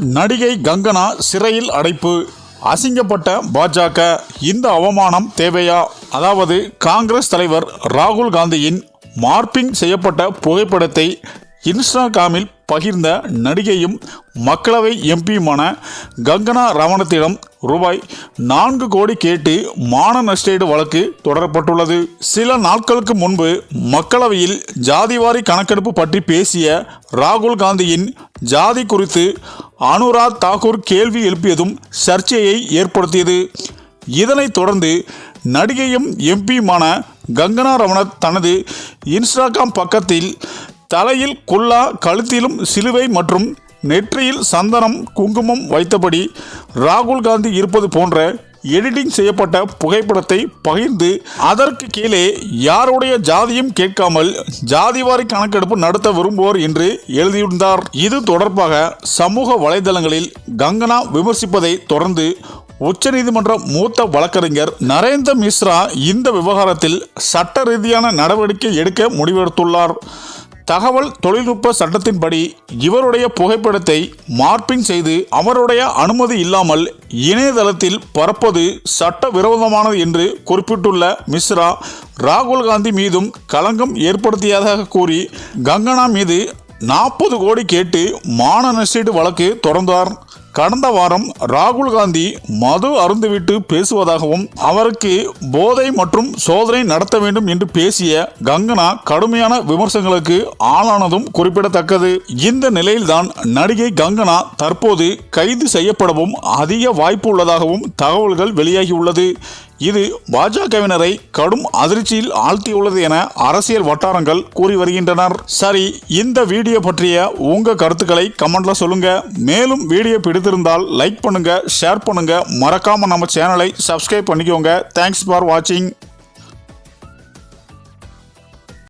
நடிகை கங்கனா சிறையில் அடைப்பு. அசிங்கப்பட்ட பாஜக இந்த அவமானம் தேவையா? அதாவது காங்கிரஸ் தலைவர் ராகுல் காந்தியின் மார்பிங் செய்யப்பட்ட புகைப்படத்தை இன்ஸ்டாகிராமில் பகிர்ந்த நடிகையும் மக்களவை எம்பியுமான கங்கனா ரவணத்திடம் ரூபாய் நான்கு கோடி கேட்டு மான நஷ்டஈடு வழக்கு தொடரப்பட்டுள்ளது. சில நாட்களுக்கு முன்பு மக்களவையில் ஜாதிவாரி கணக்கெடுப்பு பற்றி பேசிய ராகுல் காந்தியின் ஜாதி குறித்து அனுராக் தாக்கூர் கேள்வி எழுப்பியதும் சர்ச்சையை ஏற்படுத்தியது. இதனைத் தொடர்ந்து நடிகையும் எம்பியுமான கங்கனா ரமணத் தனது இன்ஸ்டாகிராம் பக்கத்தில் தலையில் குல்லா கழுத்திலும் சிலுவை மற்றும் நெற்றியில் சந்தனம் குங்குமம் வைத்தபடி ராகுல் காந்தி இருப்பது போன்ற எடிட்டிங் செய்யப்பட்ட புகைப்படத்தை பகிர்ந்து அதற்கு கீழே யாருடைய ஜாதியும் கேட்காமல் ஜாதிவாரி கணக்கெடுப்பு நடத்த விரும்புவோர் என்று எழுதியிருந்தார். இது தொடர்பாக சமூக வலைதளங்களில் கங்கனா விமர்சிப்பதை தொடர்ந்து உச்சநீதிமன்ற மூத்த வழக்கறிஞர் நரேந்திர மிஸ்ரா இந்த விவகாரத்தில் சட்ட ரீதியான நடவடிக்கை எடுக்க முடிவெடுத்துள்ளார். தகவல் தொழில்நுட்ப சட்டத்தின்படி இவருடைய புகைப்படத்தை மார்பிங் செய்து அவருடைய அனுமதி இல்லாமல் இணையதளத்தில் பரப்பது சட்டவிரோதமானது என்று குறிப்பிட்டுள்ள மிஸ்ரா ராகுல் காந்தி மீதும் களங்கம் ஏற்படுத்தியதாக கூறி கங்கனா மீது நாற்பது கோடி கேட்டு மான நஷ்டீடு வழக்கு தொடர்ந்தார். கடந்த வாரம் ராகுல் காந்தி மது அருந்துவிட்டு பேசுவதாகவும் அவருக்கு போதை மற்றும் சோதனை நடத்த வேண்டும் என்று பேசிய கங்கனா கடுமையான விமர்சனங்களுக்கு ஆளானதும் குறிப்பிடத்தக்கது. இந்த நிலையில்தான் நடிகை கங்கனா தற்போது கைது செய்யப்படவும் அதிக வாய்ப்பு உள்ளதாகவும் தகவல்கள் வெளியாகியுள்ளது. இது பாஜகவினரை கடும் அதிர்ச்சியில் ஆழ்த்தியுள்ளது என அரசியல் வட்டாரங்கள் கூறி வருகின்றனர். சரி இந்த வீடியோ பற்றிய உங்க கருத்துக்களை கமெண்ட்ல சொல்லுங்க. மேலும் வீடியோ பிடித்திருந்தால் லைக் பண்ணுங்க ஷேர் பண்ணுங்க. மறக்காம நம்ம சேனலை சப்ஸ்கிரைப் பண்ணிக்கோங்க. தேங்க்ஸ் ஃபார் வாட்சிங்